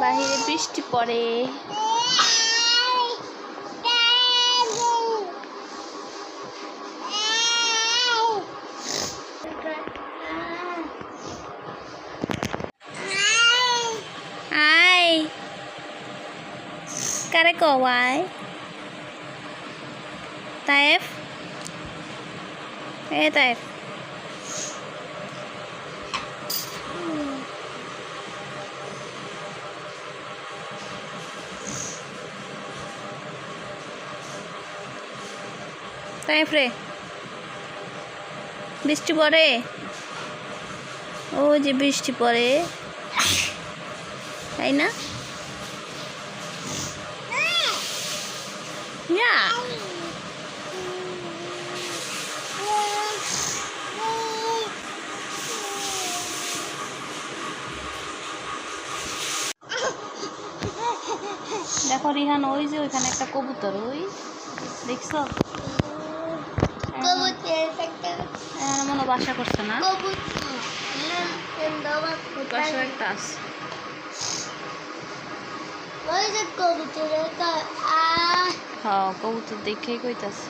বাহিরে বৃষ্টি পড়ে। কারে কওয়াই তাইফ এ তাইফ তাইফ রে বৃষ্টি পড়ে? ও যে বৃষ্টি পড়ে। তাই না? দেখো, রিহান, ওই যে ওইখানে একটা কবুতর, ওই দেখছ? মনে বাসা করছে না। ওই একটা আছে। হ্যাঁ কবুতর দেখেই কইতাছে।